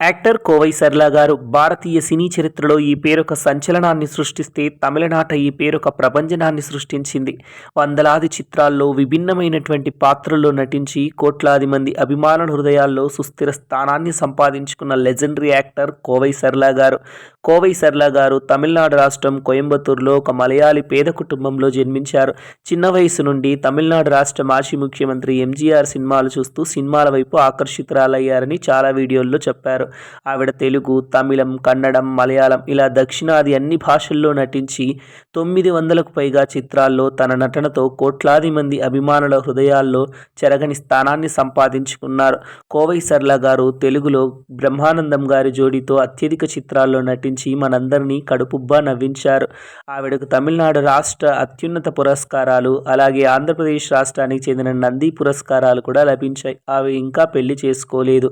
Actor Kovai సర్లా గారు భారతీయ సినీ చరిత్రలో ఈ పేరొక సంచలనాన్ని సృష్టిస్తే తమిళనాట ఈ పేరొక ప్రపంచనాన్ని సృష్టించింది. వందలాది చిత్రాల్లో విభిన్నమైనటువంటి పాత్రల్లో నటించి కోట్లాది మంది అభిమానుల హృదయాల్లో సుస్థిర స్థానాన్ని సంపాదించుకున్న లెజెండరీ యాక్టర్ కోవై సర్లా గారు. కోవై సర్లా గారు తమిళనాడు రాష్ట్రం కోయంబత్తూరులో ఒక మలయాళీ పేద కుటుంబంలో జన్మించారు. చిన్న వయసు నుండి తమిళనాడు రాష్ట్ర మాజీ ముఖ్యమంత్రి ఎంజీఆర్ సినిమాలు చూస్తూ సినిమాల వైపు ఆకర్షితురాలయ్యారని చాలా వీడియోల్లో చెప్పారు. ఆవిడ తెలుగు తమిళం కన్నడం మలయాళం ఇలా దక్షిణాది అన్ని భాషల్లో నటించి తొమ్మిది వందలకు పైగా చిత్రాల్లో తన నటనతో కోట్లాది మంది అభిమానుల హృదయాల్లో చెరగని స్థానాన్ని సంపాదించుకున్నారు. కోవై సర్ల గారు తెలుగులో బ్రహ్మానందం గారి జోడీతో అత్యధిక చిత్రాల్లో నటించి మనందరినీ కడుపుబ్బా నవ్వించారు. ఆవిడకు తమిళనాడు రాష్ట్ర అత్యున్నత పురస్కారాలు అలాగే ఆంధ్రప్రదేశ్ రాష్ట్రానికి చెందిన నంది పురస్కారాలు కూడా లభించాయి. ఆమె ఇంకా పెళ్ళి చేసుకోలేదు.